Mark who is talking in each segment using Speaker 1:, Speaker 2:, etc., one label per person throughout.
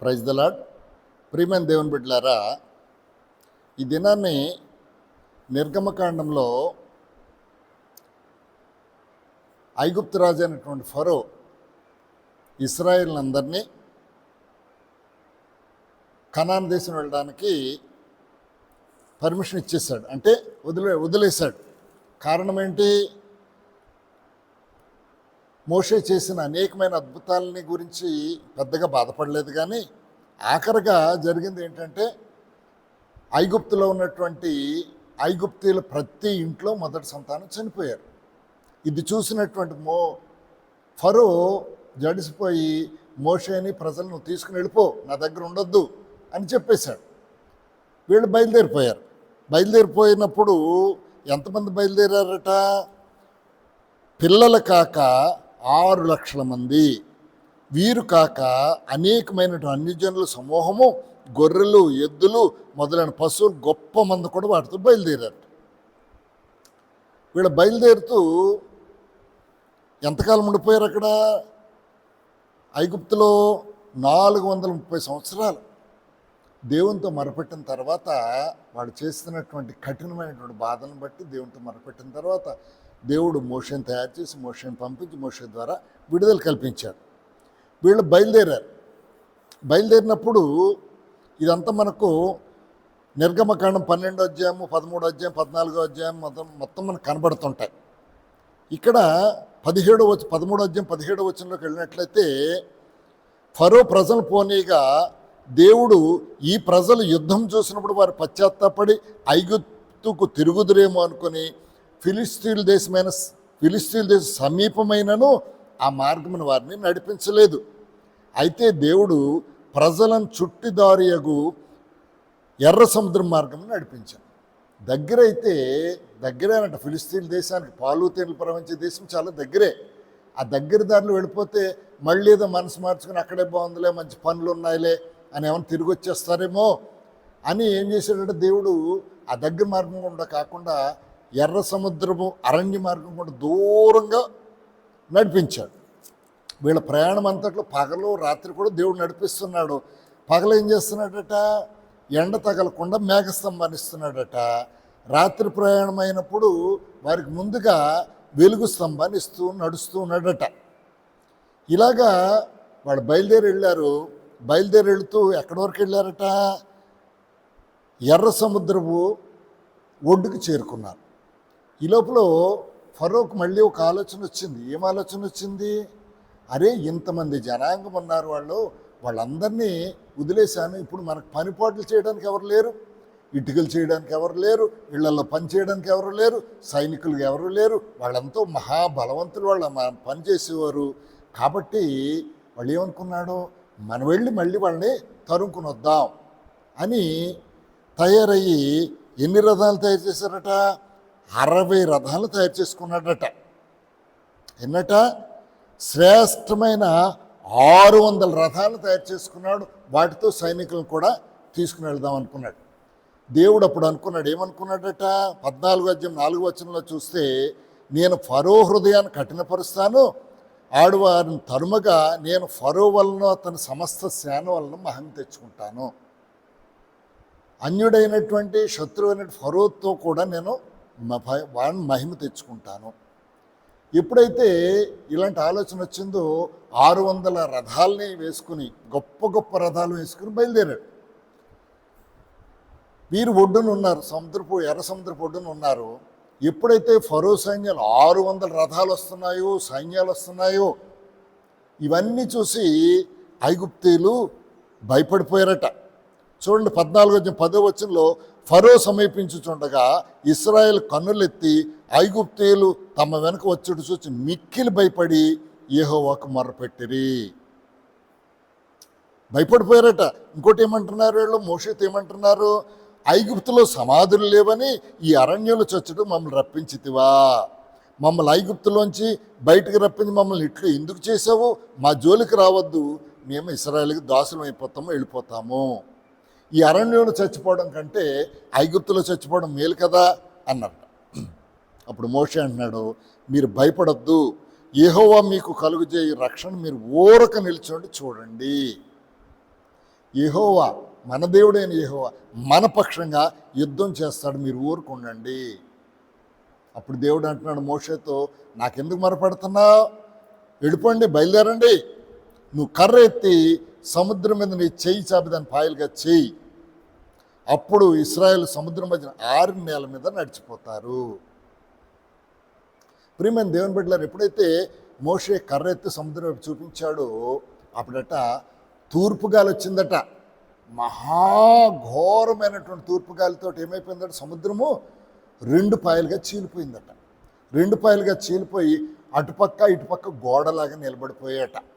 Speaker 1: Praise the lord ప్రియమైన దేవుని బిడ్డలారా ఈ దినాన్ని నిర్గమకాండంలో ఐగుప్తు రాజు అయినటువంటి ఫరో ఇస్రాయిల్ అందరినీ కనాన్ దేశం వెళ్ళడానికి పర్మిషన్ ఇచ్చేసాడు అంటే వదిలే వదిలేశాడు. కారణం ఏంటి? మోషే చేసిన అనేకమైన అద్భుతాలని గురించి పెద్దగా బాధపడలేదు కానీ ఆఖరిగా జరిగింది ఏంటంటే ఐగుప్తులో ఉన్నటువంటి ఐగుప్తీయుల ప్రతి ఇంట్లో మొదటి సంతానం చనిపోయారు. ఇది చూసినటువంటి మో ఫరో జడిసిపోయి మోషేని ప్రజలను తీసుకుని వెళ్ళిపో నా దగ్గర ఉండొద్దు అని చెప్పేశాడు. వీళ్ళు బయలుదేరిపోయారు. బయలుదేరిపోయినప్పుడు ఎంతమంది బయలుదేరారట? పిల్లలు కాక ఆరు లక్షల మంది. వీరు కాక అనేకమైనటువంటి అన్యజనుల సమూహము గొర్రెలు ఎద్దులు మొదలైన పశువులు గొప్ప మంది కూడా వాటితో బయలుదేరారు. వీళ్ళు బయలుదేరుతూ ఎంతకాలం ఉండిపోయారు అక్కడ? ఐగుప్తులో నాలుగు వందల ముప్పై సంవత్సరాలు. దేవునితో మరపెట్టిన తర్వాత వాడు చేస్తున్నటువంటి కఠినమైనటువంటి బాధలను బట్టి దేవునితో మరపెట్టిన తర్వాత దేవుడు మోషన్ తయారు చేసి మోషన్ పంపించి మోషన్ ద్వారా విడుదల కల్పించాడు. వీళ్ళు బయలుదేరారు. బయలుదేరినప్పుడు ఇదంతా మనకు నిర్గమకాండం పన్నెండో అధ్యాయము పదమూడో అధ్యాయం పద్నాలుగో అధ్యాయం మొత్తం మొత్తం మనకు కనబడుతుంటాయి. ఇక్కడ పదిహేడో వచ్చి పదమూడో అధ్యాయం పదిహేడో వచనంలోకి వెళ్ళినట్లయితే ఫరో ప్రజలు పోనీగా దేవుడు ఈ ప్రజలు యుద్ధం చూసినప్పుడు వారు పశ్చాత్తాపడి ఐగుప్తుకు తిరుగుదురేమో అనుకొని ఫిలిస్తీన్ దేశమైన ఫిలిస్తీన్ దేశం సమీపమైనను ఆ మార్గమును వారిని నడిపించలేదు. అయితే దేవుడు ప్రజలను చుట్టిదారియగు ఎర్ర సముద్రం మార్గం నడిపించాను దగ్గర అయితే దగ్గరేనంట ఫిలిస్తీన్ దేశానికి పాలు తేనెలు ప్రవహించే దేశం చాలా దగ్గరే. ఆ దగ్గర దారిలో వెళ్ళిపోతే మళ్ళీ ఏదో మనసు మార్చుకుని అక్కడే బాగుందిలే మంచి పనులు ఉన్నాయిలే అని ఏమైనా తిరిగి వచ్చేస్తారేమో అని ఏం చేశాడంటే దేవుడు ఆ దగ్గర మార్గం కూడా కాకుండా ఎర్ర సముద్రము అరణ్య మార్గం కూడా దూరంగా నడిపించాడు. వీళ్ళ ప్రయాణం అంతట్లో పగలు రాత్రి కూడా దేవుడు నడిపిస్తున్నాడు. పగలు ఏం చేస్తున్నాడట? ఎండ తగలకుండా మేఘస్తంభాన్నిస్తున్నాడట రాత్రి ప్రయాణం అయినప్పుడు వారికి ముందుగా వెలుగు స్తంభాన్ని ఇస్తూ నడుస్తూ ఉన్నాడట. ఇలాగా వాళ్ళు బయలుదేరి వెళ్ళారు. బయలుదేరి వెళుతూ ఎక్కడి వరకు వెళ్ళారట? ఎర్ర సముద్రపు ఒడ్డుకు చేరుకున్నారు. ఈ లోపల ఫరూక్ మళ్ళీ ఒక ఆలోచన వచ్చింది. ఏం ఆలోచన వచ్చింది? అరే ఇంతమంది జనాంగం ఉన్నారు వాళ్ళు వాళ్ళందరినీ వదిలేశాను. ఇప్పుడు మనకు పనిపాట్లు చేయడానికి ఎవరు లేరు ఇటుకలు చేయడానికి ఎవరు లేరు ఇళ్ళలో పని చేయడానికి ఎవరు లేరు సైనికులు ఎవరు లేరు వాళ్ళంతా మహాబలవంతులు వాళ్ళ మ- పని చేసేవారు. కాబట్టి వాళ్ళు ఏమనుకున్నాడు? మనం వెళ్ళి మళ్ళీ వాళ్ళని తరుముకుని వద్దాం అని తయారయ్యి ఎన్ని రథాలు తయారు చేశారట? అరవై రథాలు తయారు చేసుకున్నాడట. ఎన్నట? శ్రేష్టమైన ఆరు వందల రథాలు తయారు చేసుకున్నాడు. వాటితో సైనికులను కూడా తీసుకుని వెళ్దాం అనుకున్నాడు. దేవుడు అప్పుడు అనుకున్నాడు ఏమనుకున్నాడట? పద్నాలుగు అధ్యాయం నాలుగు వచనంలో చూస్తే నేను ఫరో హృదయాన్ని కఠినపరుస్తాను ఆడవారిని తరుమగా నేను ఫరో వలన అతని సమస్త సేన వలన మహం తెచ్చుకుంటాను. అన్యుడైనటువంటి శత్రువు అయిన ఫరోతో కూడా నేను వాళ్ళని మహిమ తెచ్చుకుంటాను. ఎప్పుడైతే ఇలాంటి ఆలోచన వచ్చిందో ఆరు వందల రథాలని వేసుకుని గొప్ప గొప్ప రథాలు వేసుకుని బయలుదేరాడు. వీరు ఒడ్డున ఉన్నారు సముద్రపు ఎర్ర సముద్రపు ఒడ్డున ఉన్నారు. ఎప్పుడైతే ఫరో సైన్యాలు ఆరు వందల రథాలు వస్తున్నాయో సైన్యాలు వస్తున్నాయో ఇవన్నీ చూసి ఐగుప్తీలు భయపడిపోయారట. చూడండి పద్నాలుగు వచ్చిన పదో వచ్చినలో ఫరో సమీపించుచుండగా ఇస్రాయెల్ కన్నులెత్తి ఐగుప్తీయులు తమ వెనుక వచ్చుడు చూసి మిక్కిలి భయపడి ఏహోవాకు మర్రపెట్టిరి భయపడిపోయారట. ఇంకోటి ఏమంటున్నారు వీళ్ళు? మోషత్ ఏమంటున్నారు? ఐగుప్తులో సమాధులు లేవని ఈ అరణ్యంలో చచ్చుడు మమ్మల్ని రప్పించితివా. మమ్మల్ని ఐగుప్తులోంచి బయటకు రప్పించి మమ్మల్ని ఇట్లు ఎందుకు చేసావు మా జోలికి రావద్దు. మేము ఇస్రాయల్కి దాసులం అయిపోతాము వెళ్ళిపోతాము. ఈ అరణ్యంలో చచ్చిపోవడం కంటే ఐగుప్తులో చచ్చిపోవడం మేలు కదా అన్నట్ట. అప్పుడు మోషే అంటున్నాడు మీరు భయపడొద్దు. ఏహోవా మీకు కలుగు రక్షణ మీరు ఊరక నిల్చోండి చూడండి. ఏహోవా మన దేవుడైన ఏహోవా మన పక్షంగా యుద్ధం చేస్తాడు మీరు ఊరుకుండండి అప్పుడు దేవుడు అంటున్నాడు మోషేతో నాకెందుకు మరపడుతున్నావు? వెళ్ళిపోండి బయలుదేరండి. నువ్వు కర్ర ఎత్తి సముద్రం మీద నీ చెయ్యి చాపి దాన్ని పాయలుగా చేయి. అప్పుడు ఇస్రాయల్ సముద్రం మధ్యన ఆరు నేల మీద నడిచిపోతారు. ప్రియమైన దేవుని బిడ్డలారు ఎప్పుడైతే మోషే కర్ర ఎత్తి సముద్రం వైపు చూపించాడో అప్పుడట తూర్పుగాలి వచ్చిందట. మహాఘోరమైనటువంటి తూర్పుగాలితోటి ఏమైపోయిందట? సముద్రము రెండు పాయలుగా చీలిపోయిందట. రెండు పాయలుగా చీలిపోయి అటుపక్క ఇటుపక్క గోడలాగా నిలబడిపోయాట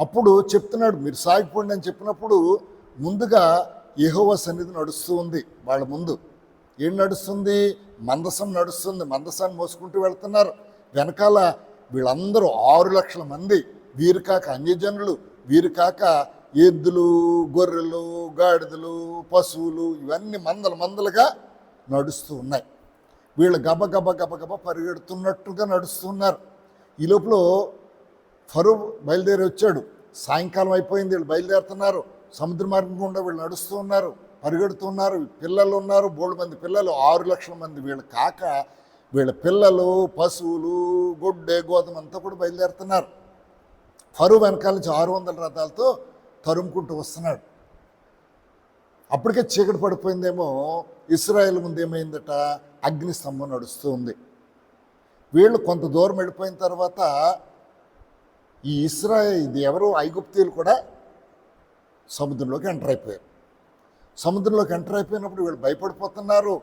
Speaker 1: అప్పుడు చెప్తున్నాడు మీరు సాగిపోండి అని చెప్పినప్పుడు ముందుగా యహోవ సన్నిధి నడుస్తూ ఉంది వాళ్ళ ముందు. ఏం నడుస్తుంది? మందసం నడుస్తుంది. మందసాన్ని మోసుకుంటూ వెళ్తున్నారు. వెనకాల వీళ్ళందరూ ఆరు లక్షల మంది. వీరు కాక అన్యజనులు. వీరు కాక ఎద్దులు గొర్రెలు గాడిదలు పశువులు ఇవన్నీ మందల మందలుగా నడుస్తూ ఉన్నాయి. వీళ్ళు గబ గబ గబ గబ పరిగెడుతున్నట్టుగా నడుస్తున్నారు ఈ లోపల ఫరూ బయలుదేరి వచ్చాడు. సాయంకాలం అయిపోయింది. వీళ్ళు బయలుదేరుతున్నారు. సముద్ర మార్గం గుండా వీళ్ళు నడుస్తూ ఉన్నారు. పరిగెడుతున్నారు పిల్లలు ఉన్నారు. బోడు మంది పిల్లలు. ఆరు లక్షల మంది వీళ్ళు కాక వీళ్ళ పిల్లలు పశువులు గొడ్డె గోధుమ అంతా కూడా బయలుదేరుతున్నారు. ఫరూ వెనకాల నుంచి ఆరు వందల రథాలతో తరుముకుంటూ వస్తున్నాడు. అప్పటికే చీకటి పడిపోయిందేమో. ఇస్రాయేల్ ముందు ఏమైందట? అగ్ని స్తంభం నడుస్తూ ఉంది. వీళ్ళు కొంత దూరం వెళ్ళిపోయిన తర్వాత ఈ ఇస్రాయల్ ఇది ఎవరు ఐగుప్తీయులు కూడా సముద్రంలోకి ఎంటర్ అయిపోయారు. సముద్రంలోకి ఎంటర్ అయిపోయినప్పుడు వీళ్ళు భయపడిపోతున్నారు.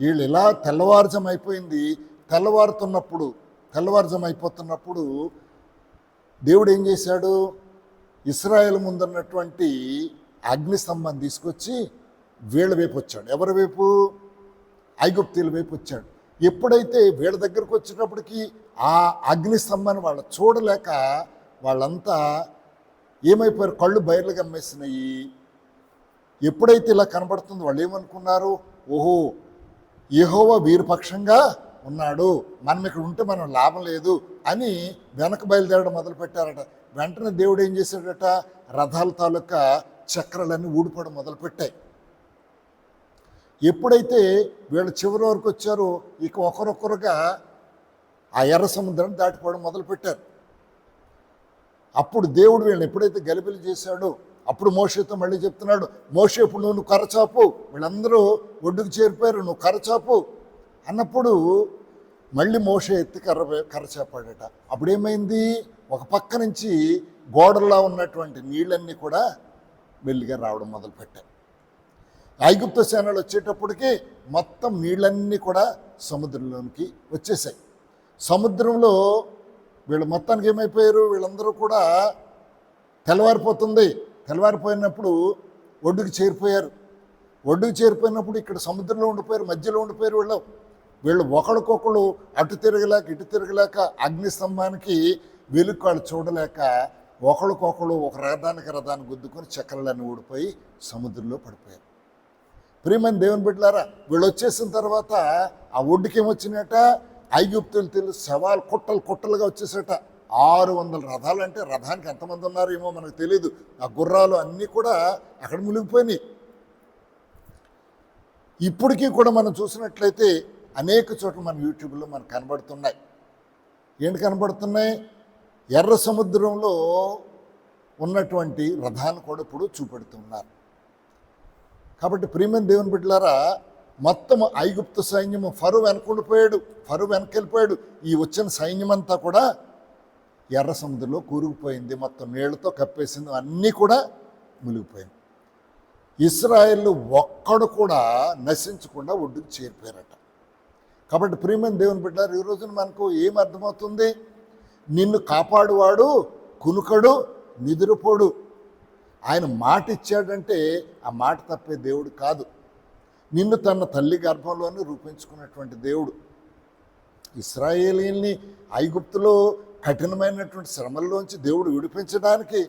Speaker 1: వీళ్ళు ఇలా తెల్లవారుజం అయిపోయింది. తెల్లవారుతున్నప్పుడు తెల్లవారుజం అయిపోతున్నప్పుడు దేవుడు ఏం చేశాడు? ఇస్రాయేల్ ముందున్నటువంటి అగ్ని తీసుకొచ్చి వీళ్ళ వైపు వచ్చాడు. ఎవరి వైపు? ఐగుప్తీల వైపు వచ్చాడు. ఎప్పుడైతే వీళ్ళ దగ్గరకు వచ్చేటప్పటికి ఆ అగ్నిస్తంభాన్ని వాళ్ళు చూడలేక వాళ్ళంతా ఏమైపోయారు? కళ్ళు బయర్లు గమ్మేసినాయి. ఎప్పుడైతే ఇలా కనబడుతుందో వాళ్ళు ఏమనుకున్నారు? ఓహో యెహోవా వీరపక్షంగా ఉన్నాడు. మనం ఇక్కడ ఉంటే మనం లాభం లేదు అని వెనక బయలుదేరడం మొదలుపెట్టారట. వెంటనే దేవుడు ఏం చేశాడట? రథాల తాలూకా చక్రాలన్నీ ఊడిపోవడం మొదలుపెట్టాయి. ఎప్పుడైతే వీళ్ళు చివరి వరకు వచ్చారో ఇక ఒకరొకరుగా ఆ ఎర్ర సముద్రాన్ని దాటిపోవడం మొదలుపెట్టారు. అప్పుడు దేవుడు వీళ్ళని ఎప్పుడైతే గలిబిలి చేశాడో అప్పుడు మోషతో మళ్ళీ చెప్తున్నాడు మోష ఇప్పుడు నువ్వు కరచాపు వీళ్ళందరూ ఒడ్డుకు చేరిపోయారు నువ్వు కరచాపు. అన్నప్పుడు మళ్ళీ మోష ఎత్తి కర్ర కర్రచాపాడట అప్పుడు ఏమైంది ఒక పక్క నుంచి గోడలా ఉన్నటువంటి నీళ్ళన్నీ కూడా మెల్లిగా రావడం మొదలుపెట్టాయి. ఐగుప్త సేనలు వచ్చేటప్పటికి మొత్తం నీళ్ళన్నీ కూడా సముద్రంలోనికి వచ్చేసాయి. సముద్రంలో వీళ్ళు మొత్తానికి ఏమైపోయారు? వీళ్ళందరూ కూడా తెల్లవారిపోతుంది. తెల్లవారిపోయినప్పుడు ఒడ్డుకు చేరిపోయారు. ఒడ్డుకు చేరిపోయినప్పుడు ఇక్కడ సముద్రంలో ఉండిపోయారు మధ్యలో ఉండిపోయారు వీళ్ళు. వీళ్ళు ఒకరికొకరు అటు తిరగలేక ఇటు తిరగలేక అగ్ని స్తంభానికి వెలుగు వాళ్ళు చూడలేక ఒకరికొకరు ఒక రథానికి రథాన్ని గుద్దుకొని చక్రాలన్నీ ఊడిపోయి సముద్రంలో పడిపోయారు. ప్రియమైన దేవుని బిడ్డలారా వీళ్ళు వచ్చేసిన తర్వాత ఆ ఒడ్డుకి ఏమొచ్చినట ఐగుప్తులు తెలుసు శవాలు కుట్టలు కుట్టలుగా వచ్చేసట ఆరు వందల రథాలు అంటే రథానికి ఎంతమంది ఉన్నారు ఏమో మనకు తెలియదు ఆ గుర్రాలు అన్నీ కూడా అక్కడ మునిగిపోయినాయి. ఇప్పటికీ కూడా మనం చూసినట్లయితే అనేక చోట్ల మన యూట్యూబ్లో మనకు కనబడుతున్నాయి. ఏంటి కనబడుతున్నాయి? ఎర్ర సముద్రంలో ఉన్నటువంటి రథాన్ని కూడా ఇప్పుడు చూపెడుతున్నారు. కాబట్టి ప్రియమైన దేవుని బిడ్డలారా మొత్తం ఐగుప్తు సైన్యము ఫరు వెనకుండిపోయాడు ఫరు వెనకెళ్ళిపోయాడు. ఈ వచ్చిన సైన్యమంతా కూడా ఎర్ర సముద్రంలో కూరుకుపోయింది. మొత్తం నీళ్ళతో కప్పేసింది. అన్నీ కూడా మునిగిపోయింది. ఇస్రాయల్ ఒక్కడు కూడా నశించకుండా ఒడ్డుకు చేరిపోయారట. కాబట్టి ప్రియమైన దేవుని బిడ్డారు ఈ రోజున మనకు ఏం అర్థమవుతుంది? నిన్ను కాపాడువాడు కునుకడు నిదురుపోడు. ఆయన మాట ఇచ్చాడంటే ఆ మాట తప్పే దేవుడు కాదు. నిన్ను తన తల్లి గర్భంలోనే రూపించుకున్నటువంటి దేవుడు. ఇస్రాయేలీల్ని ఐగుప్తులో కఠినమైనటువంటి శ్రమల్లోంచి దేవుడు విడిపించడానికి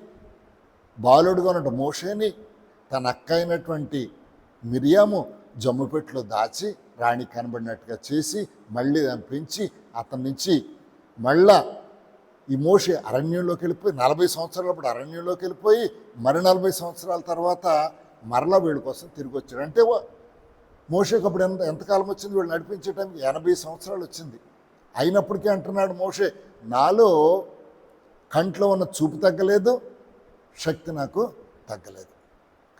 Speaker 1: బాలుడుగా ఉన్న మోషేని తన అక్క అయినటువంటి మిరియాము జమ్ముపెట్టులో దాచి రాణి కనబడినట్టుగా చేసి మళ్ళీ దాన్ని పెంచి అతని నుంచి మళ్ళా ఈ మోషే అరణ్యంలోకి వెళ్ళిపోయి నలభై సంవత్సరాలప్పుడు అరణ్యంలోకి వెళ్ళిపోయి మరి నలభై సంవత్సరాల తర్వాత మరలా వీళ్ళ కోసం తిరిగి వచ్చాడు. అంటే మోషేకి అప్పుడు ఎంత ఎంతకాలం వచ్చింది? వీళ్ళు నడిపించే టైంకి ఎనభై సంవత్సరాలు వచ్చింది. అయినప్పటికీ అంటున్నాడు మోషే నాలో కంట్లో ఉన్న చూపు తగ్గలేదు శక్తి నాకు తగ్గలేదు.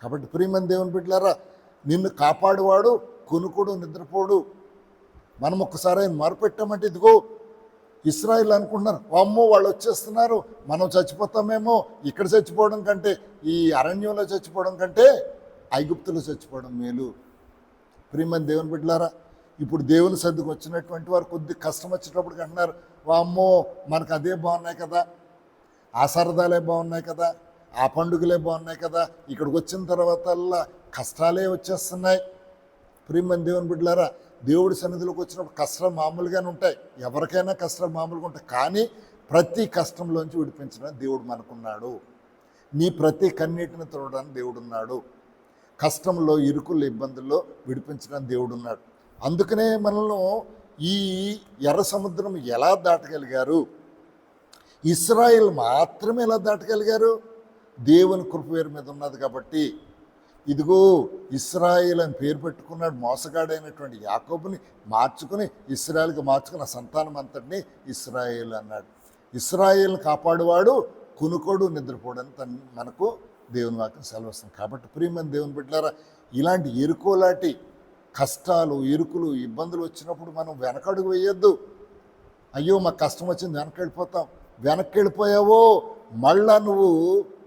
Speaker 1: కాబట్టి ప్రియమని దేవుని బిడ్డలారా నిన్ను కాపాడువాడు కొనుకుడు నిద్రపోడు. మనం ఒక్కసారి ఆయన మొరపెట్టామంటే ఇదిగో ఇస్రాయిల్ అనుకుంటున్నారు. అమ్మో వాళ్ళు వచ్చేస్తున్నారు. మనం చచ్చిపోతామేమో. ఇక్కడ చచ్చిపోవడం కంటే ఈ అరణ్యంలో చచ్చిపోవడం కంటే ఐగుప్తులో చచ్చిపోవడం మేలు. ప్రియమని దేవుని బిడ్డలారా ఇప్పుడు దేవుని సర్దుకు వచ్చినటువంటి వారు కొద్ది కష్టం వచ్చేటప్పుడు అంటున్నారు వామ్మో మనకు అదే బాగున్నాయి కదా. ఆ సరదాలే బాగున్నాయి కదా. ఆ పండుగలే బాగున్నాయి కదా. ఇక్కడికి వచ్చిన తర్వాతల్లా కష్టాలే వచ్చేస్తున్నాయి. ప్రియమని దేవుని బిడ్డలారా దేవుడి సన్నిధిలోకి వచ్చినప్పుడు కష్టాలు మామూలుగానే ఉంటాయి. ఎవరికైనా కష్టాలు మామూలుగా ఉంటాయి. కానీ ప్రతి కష్టంలోంచి విడిపించడానికి దేవుడు మనకున్నాడు. నీ ప్రతి కన్నీటిని తొడడానికి దేవుడు ఉన్నాడు కష్టంలో ఇరుకుల్లో ఇబ్బందుల్లో విడిపించడానికి దేవుడు ఉన్నాడు అందుకనే మనల్ని ఈ ఎర్ర సముద్రం ఎలా దాటగలిగారు? ఇస్రాయిల్ మాత్రమే ఎలా దాటగలిగారు? దేవుని కృప మీద ఉన్నది కాబట్టి ఇదిగో ఇస్రాయిల్ అని పేరు పెట్టుకున్నాడు మోసగాడైనటువంటి యాకోబుని మార్చుకుని ఇస్రాయిల్కి మార్చుకున్న సంతానం అంతటిని ఇస్రాయిల్ అన్నాడు. ఇస్రాయిల్ని కాపాడువాడు కునుకోడు నిద్రపోడని తన మనకు దేవుని వాక్యం సెలవుస్తుంది. కాబట్టి ప్రియమైన దేవుని బిడ్డారా ఇలాంటి ఎరుకోలాంటి కష్టాలు ఇరుకులు ఇబ్బందులు వచ్చినప్పుడు మనం వెనకడుగు వేయొద్దు. అయ్యో మాకు కష్టం వచ్చింది వెనక్కి వెళ్ళిపోతాం వెనక్కి వెళ్ళిపోయావో మళ్ళా నువ్వు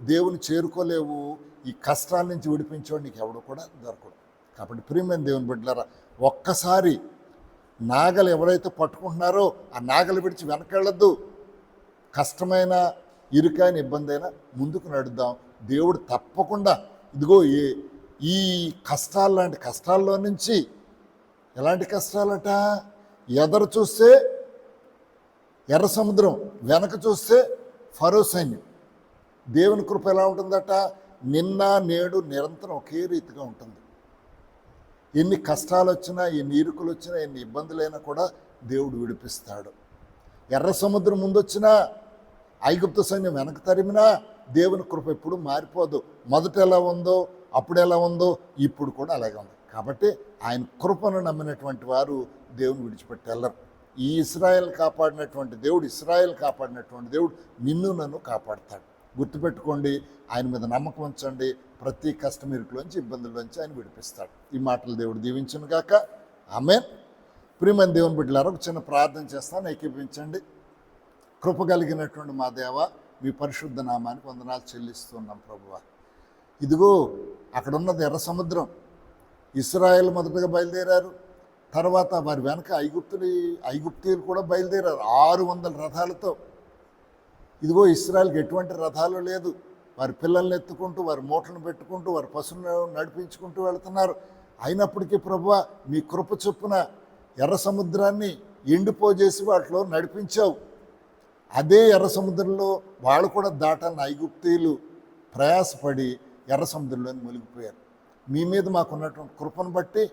Speaker 1: దేవుని చేరుకోలేవు. ఈ కష్టాల నుంచి విడిపించేవాడు నీకు ఎవడు కూడా దొరకడు. కాబట్టి ప్రియమైన దేవుని బిడ్డలారా ఒక్కసారి నాగలు ఎవరైతే పట్టుకుంటున్నారో ఆ నాగలు విడిచి వెనకెళ్ళద్దు. కష్టమైన ఇరుకైన ఇబ్బంది అయినా ముందుకు నడుద్దాం. దేవుడు తప్పకుండా ఇదిగో ఏ ఈ కష్టాలు లాంటి కష్టాల్లో నుంచి ఎలాంటి కష్టాలట? ఎదరు చూస్తే ఎర్ర సముద్రం వెనక చూస్తే ఫరో సైన్యం. దేవుని కృప ఎలా ఉంటుందట? నిన్న నేడు నిరంతరం ఒకే రీతిగా ఉంటుంది. ఎన్ని కష్టాలు వచ్చినా ఎన్ని ఇరుకులు వచ్చినా ఎన్ని ఇబ్బందులైనా కూడా దేవుడు విడిపిస్తాడు. ఎర్ర సముద్రం ముందొచ్చినా ఐగుప్త సైన్యం వెనక తరిమినా దేవుని కృప ఎప్పుడు మారిపోదు. మొదట ఎలా ఉందో అప్పుడు ఎలా ఉందో ఇప్పుడు కూడా అలాగే ఉంది. కాబట్టి ఆయన కృపను నమ్మినటువంటి వారు దేవుని విడిచిపెట్టి వెళ్ళరు. ఈ ఇస్రాయల్ కాపాడినటువంటి దేవుడు ఇస్రాయల్ కాపాడినటువంటి దేవుడు నిన్ను నన్ను కాపాడతాడు. గుర్తుపెట్టుకోండి ఆయన మీద నమ్మకం ఉంచండి ప్రతి కష్టం ఇరుకులోంచి ఇబ్బందుల్లోంచి ఆయన విడిపిస్తాడు. ఈ మాటలు దేవుడు దీవించును గాక. ఆమె ప్రియమైన దేవుని బిడ్డలారా ఒక చిన్న ప్రార్థన చేస్తాను ఏకీపించండి కృప కలిగినటువంటి మా దేవ మీ పరిశుద్ధ నామానికి వందనాలు చెల్లిస్తున్నాం ప్రభువ. ఇదిగో అక్కడ ఉన్నది ఎర్ర సముద్రం. ఇస్రాయల్ మొదటగా బయలుదేరారు. తర్వాత వారి వెనక ఐగుప్తులు ఐగుప్తీయులు కూడా బయలుదేరారు. ఆరు వందల రథాలతో ఇదిగో ఇస్రాయల్కి ఎటువంటి రథాలు లేదు. వారి పిల్లల్ని ఎత్తుకుంటూ వారి మూటలను పెట్టుకుంటూ వారి పశువులను నడిపించుకుంటూ వెళుతున్నారు. అయినప్పటికీ ప్రభు మీ కృప చొప్పున ఎర్ర సముద్రాన్ని ఎండిపోజేసి వాటిలో నడిపించావు. అదే ఎర్ర సముద్రంలో వాళ్ళు కూడా దాటాలని ఐగుప్తీయులు ప్రయాసపడి ఎర్ర సముద్రంలోని మునిగిపోయారు. మీ మీద మాకున్నటువంటి కృపను బట్టి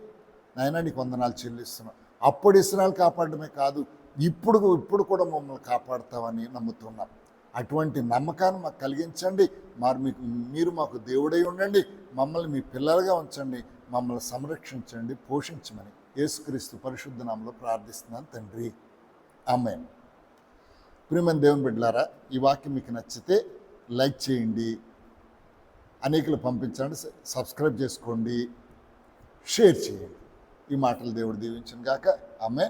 Speaker 1: నాయన నీకు వందనాలు చెల్లిస్తున్నాం. అప్పుడు ఇస్రాయల్ కాపాడమే కాదు ఇప్పుడు ఇప్పుడు కూడా మమ్మల్ని కాపాడుతావని నమ్ముతున్నాం. అటువంటి నమ్మకాన్ని మాకు కలిగించండి. మరి మీకు మీరు మాకు దేవుడై ఉండండి. మమ్మల్ని మీ పిల్లలుగా ఉంచండి. మమ్మల్ని సంరక్షించండి పోషించమని యేసుక్రీస్తు పరిశుద్ధ నామంలో ప్రార్థిస్తున్నాను తండ్రి. అమ్మాయి ప్రియమైన దేవుని బిడ్డలారా ఈ వాక్యం మీకు నచ్చితే లైక్ చేయండి. అనేకులు పంపించండి సబ్స్క్రైబ్ చేసుకోండి. షేర్ చేయండి. ఈ మాటలు దేవుడు దీవించను గాక. ఆమె